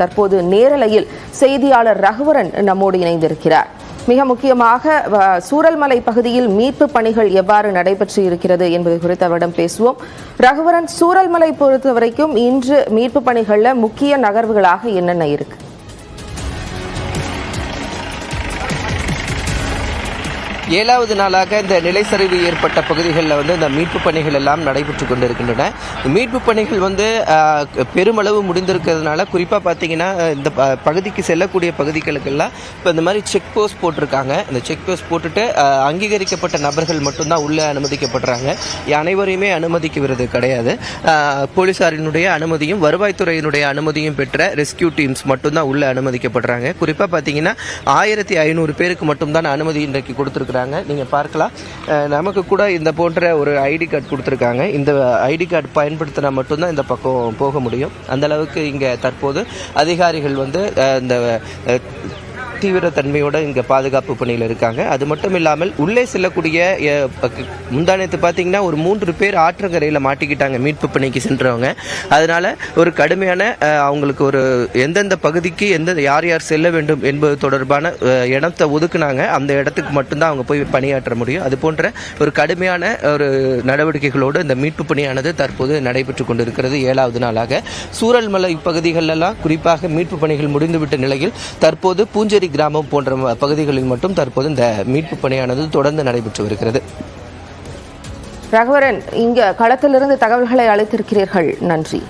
தற்போது நேரலையில் செய்தியாளர் ரகுவரன் நம்மோடு இணைந்திருக்கிறார். மிக முக்கியமாக சூரல்மலை பகுதியில் மீட்பு பணிகள் எவ்வாறு நடைபெற்று இருக்கிறது என்பது குறித்து அவரிடம் பேசுவோம். ரகுவரன் சூரல்மலை பொறுத்த வரைக்கும் இன்று மீட்பு பணிகள்ல முக்கிய நகர்வுகளாக என்னென்ன இருக்கு? ஏழாவது நாளாக இந்த நிலைச்சரிவு ஏற்பட்ட பகுதிகளில் வந்து இந்த மீட்பு பணிகள் எல்லாம் நடைபெற்று கொண்டிருக்கின்றன. மீட்பு பணிகள் வந்து பெருமளவு முடிந்திருக்கிறதுனால குறிப்பாக பார்த்தீங்கன்னா இந்த ப- பகுதிக்கு செல்லக்கூடிய பகுதிகளுக்கெல்லாம் இப்போ இந்த மாதிரி செக் போஸ்ட் போட்டிருக்காங்க. இந்த செக் போஸ்ட் போட்டுட்டு அங்கீகரிக்கப்பட்ட நபர்கள் மட்டும்தான் உள்ளே அனுமதிக்கப்படுறாங்க. அனைவரையுமே அனுமதிக்கிறது கிடையாது. போலீசாரினுடைய அனுமதியும் வருவாய்த்துறையினுடைய அனுமதியும் பெற்ற ரெஸ்கியூ டீம்ஸ் மட்டும்தான் உள்ளே அனுமதிக்கப்படுறாங்க. குறிப்பாக பார்த்தீங்கன்னா ஆயிரத்தி ஐநூறு பேருக்கு மட்டும்தான் அனுமதி இன்றைக்கு கொடுத்துருக்குறாங்க. நீங்கள் பார்க்கலாம். நமக்கு கூட இந்த போன்ற ஒரு ஐடி கார்டு கொடுத்துருக்காங்க. இந்த ஐடி கார்டு பயன்படுத்தினா மட்டும்தான் இந்த பக்கம் போக முடியும். அந்த அளவுக்கு இங்கே தற்போது அதிகாரிகள் வந்து இந்த தீவிர தன்மையோடு இங்கே பாதுகாப்பு பணியில் இருக்காங்க. அது மட்டும் இல்லாமல் உள்ளே செல்லக்கூடிய முந்தானத்து பார்த்தீங்கன்னா ஒரு மூன்று பேர் ஆற்றங்கரையில் மாட்டிக்கிட்டாங்க மீட்பு பணிக்கு சென்றவங்க. அதனால் ஒரு கடுமையான அவங்களுக்கு ஒரு எந்தெந்த பகுதிக்கு எந்த யார் யார் செல்ல வேண்டும் என்பது தொடர்பான இடத்தை ஒதுக்குனாங்க. அந்த இடத்துக்கு மட்டும்தான் அவங்க போய் பணியாற்ற முடியும். அது போன்ற ஒரு கடுமையான ஒரு நடவடிக்கைகளோடு இந்த மீட்பு பணியானது தற்போது நடைபெற்று கொண்டிருக்கிறது. ஏழாவது நாளாக சூரல்மலை பகுதிகளெல்லாம் குறிப்பாக மீட்பு பணிகள் முடிந்துவிட்ட நிலையில் தற்போது பூஞ்சரி கிராமம் போன்ற பகுதிகளில் மட்டும் தற்போது இந்த மீட்பு பணியானது தொடர்ந்து நடைபெற்று வருகிறது. ரகுவரன் இங்க களத்திலிருந்து தகவல்களை அளித்திருக்கிறீர்கள். நன்றி.